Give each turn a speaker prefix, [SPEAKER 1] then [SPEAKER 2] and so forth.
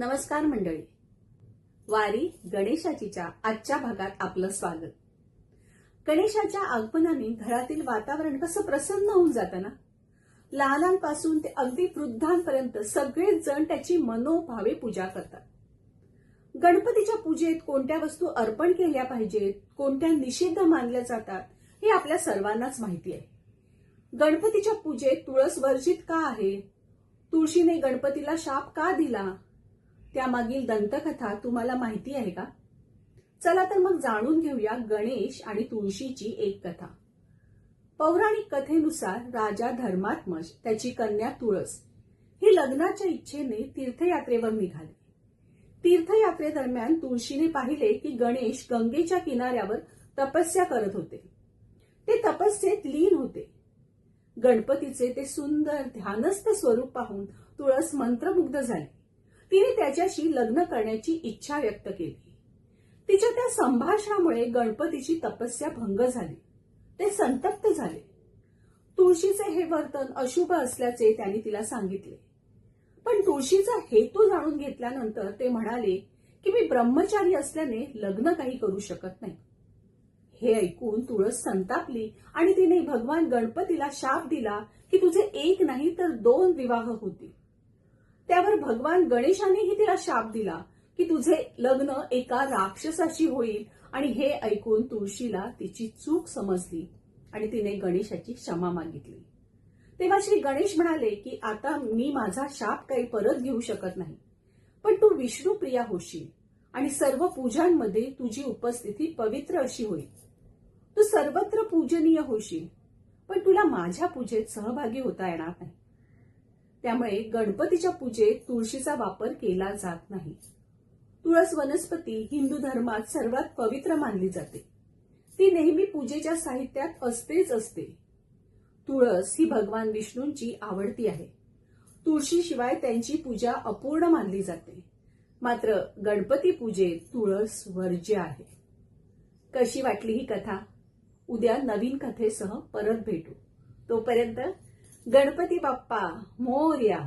[SPEAKER 1] नमस्कार मंडळी. वारी गणेशाचीच्या आजच्या भागात आपलं स्वागत. गणेशाच्या आगमनाने घरातील वातावरण कसं प्रसन्न होऊन जातं ना? लहानांपासून ते अगदी वृद्धांपर्यंत सगळेच जण त्याची मनोभावे पूजा करतात. गणपतीच्या पूजेत कोणत्या वस्तू अर्पण केल्या पाहिजेत कोणत्या निषिद्ध मानल्या जातात हे आपल्या सर्वांनाच माहिती आहे. गणपतीच्या पूजेत तुळस वर्जित का आहे? तुळशीने गणपतीला शाप का दिला? त्यामागील दंतकथा तुम्हाला माहिती आहे का? चला तर मग जाणून घेऊया गणेश आणि तुळशीची एक कथा. पौराणिक कथेनुसार राजा धर्मात्मज त्याची कन्या तुळस ही लग्नाच्या इच्छेने तीर्थयात्रेवर निघाले. तीर्थयात्रेदरम्यान तुळशीने पाहिले की गणेश गंगेच्या किनाऱ्यावर तपस्या करत होते. ते तपस्येत लीन होते. गणपतीचे ते सुंदर ध्यानस्थ स्वरूप पाहून तुळस मंत्रमुग्ध झाली. तिने त्याच्याशी लग्न करण्याची इच्छा व्यक्त केली. तिच्या त्या संभाषणामुळे गणपतीची तपस्या भंग झाली. ते संतप्त झाले. तुळशीचे हे वर्तन अशुभ असल्याचे त्यांनी तिला सांगितले. पण तुळशीचा हेतू जाणून घेतल्यानंतर ते म्हणाले की मी ब्रह्मचारी असल्याने लग्न काही करू शकत नाही. हे ऐकून तुळस संतापली आणि तिने भगवान गणपतीला शाप दिला की तुझे एक नाही तर दोन विवाह होतील. त्यावर भगवान गणेशानेही तिला शाप दिला की तुझे लग्न एका राक्षसाशी होईल. आणि हे ऐकून तुळशीला तिची चूक समजली आणि तिने गणेशाची क्षमा मागितली. तेव्हा श्री गणेश म्हणाले की आता मी माझा शाप काही परत घेऊ शकत नाही पण तू विष्णुप्रिया होशील आणि सर्व पूजांमध्ये तुझी उपस्थिती पवित्र अशी होईल. तू सर्वत्र पूजनीय होशील पण तुला माझ्या पूजेत सहभागी होता येणार नाही. त्यामुळे गणपतीच्या पूजेत तुळशीचा वापर केला जात नाही. तुळस वनस्पती हिंदू धर्मात सर्वात पवित्र मानली जाते. ती नेहमी पूजेच्या साहित्यात असतेच असते. तुळस ही भगवान विष्णूंची आवडती आहे. तुळशीशिवाय त्यांची पूजा अपूर्ण मानली जाते. मात्र गणपती पूजेत तुळस वर्ज्य आहे. कशी वाटली ही कथा? उद्या नवीन कथेसह परत भेटू. तोपर्यंत गणपती बाप्पा मोर्या.